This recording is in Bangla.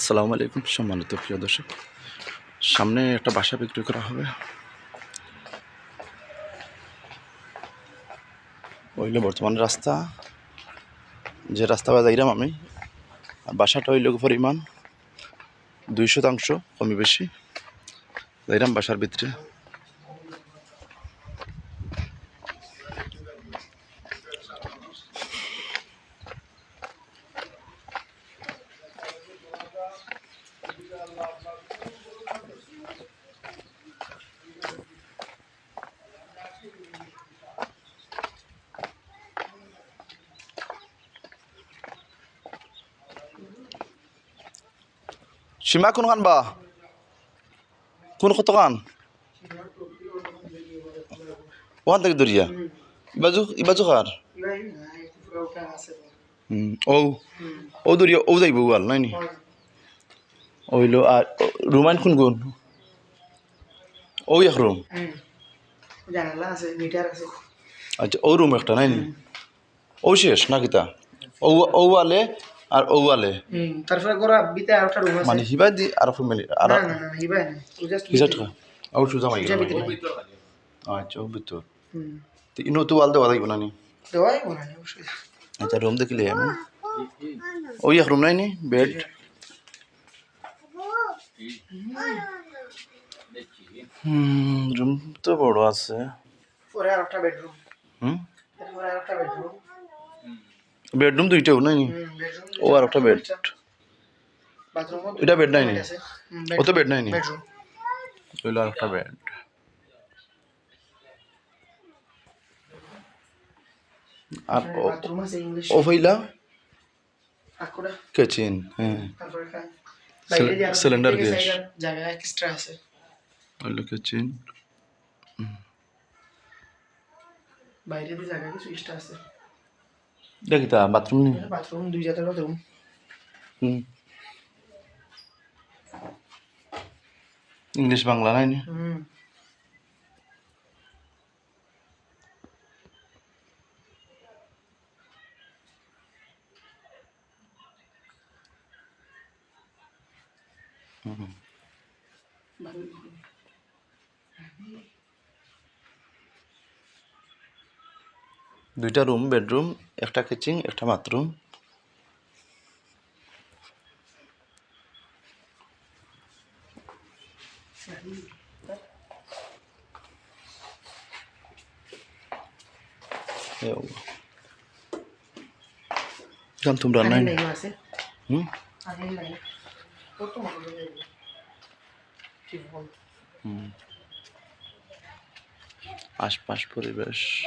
আসসালামু আলাইকুম, সম্মানিত প্রিয় দর্শক। সামনে একটা বাসা বিক্রি করা হবে। হইল বর্তমান রাস্তা। যে রাস্তা বাজাইলাম আমি, আর বাসাটা হইল পরিমাণ দুই শতাংশ কমই বেশি। যাইলাম বাসার ভিতরে। সীমা কোনখান বা কোন কতখান ওখান থেকে দরিয়া ইবাজু ইবাজু হুম, ও ও দরিয়া ও যাইব ওয়াল নাই ওইলো আর রুমাইন কোন কোন ও এক রুম আচ্ছা ও রুম একটা নাই ও শেষ না কিতা ও ও ওয়ালে আর ওয়ালে তারপরে গোরা বিতে আর একটা রুম মানে হিবা দি আর ফ্যামিলি আর না না না হিবাই না জাস্ট টাকা আর সুজা মাই আচ্ছা ও ভিতর। তো ইনো তো ওয়াল দেওয়া যাইব না নি দেওয়াই হয় অবশ্যই। আচ্ছা রুম দেখিলে আমি। ওই এক রুম নাই নি? বেড হুম রুম তো বড় আছে। পরে আর একটা বেডরুম হুম? তারপরে আর একটা বেডরুম বেডরুম দুইটাও নাই ও আর একটা বেড এটা বেড নাই নি? ও তো বেড নাই নি? বেডরুম হইল আর একটা বেড আর ও- আকুড়া কিচেন হ্যাঁ। Cylinder gas. জায়গা- এক্সট্রা আছে। হইল কিচেন বাইরে দিয়ে জায়গা কিছু এক্সট্রা আছে। দেখি তা বাথরুম নেই বাথরুম দুই জাতের বাথরুম হুম ইংলিশ বাংলা নাই নি হুম দুইটা রুম বেডরুম একটা কিচেন একটা বাথরুম তোমরা নাই হুম। আশপাশ পরিবেশ।